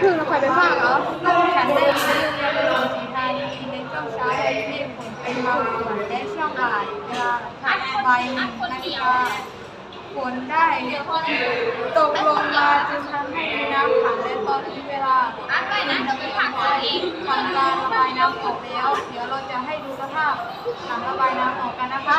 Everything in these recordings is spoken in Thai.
คือเรถไฟไปภาคเหรอฉันได้ยินเรื่องเรียนภาษาสีธานีในช่วงเช้าและมีฝนเป็นบางส่วนและช่วงบ่ายเวลาบ่ายหนึ่งนาฬิกาฝนได้ตกลงมาจึงทำให้มีน้ำขังและตอนนี้เวลาหนึ่งถึงสองทำการระบายน้ำออกแล้ว เดี๋ยวเราจะให้ดูสภาพหลังระบายน้ำออกกันนะคะ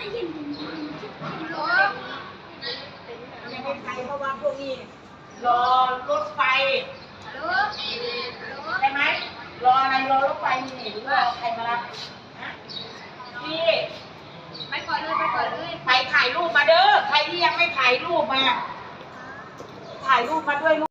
เพราะว่าพวกนี้รอรถไฟใช่ไหมรออะไรรอรถไฟนี่หรือว่าใครมารับฮะพี่ไปก่อนเลยไปก่อนเลยไปถ่ายรูปมาเด้อใครที่ยังไม่ถ่ายรูปมา ถ่ายรูปมาด้วย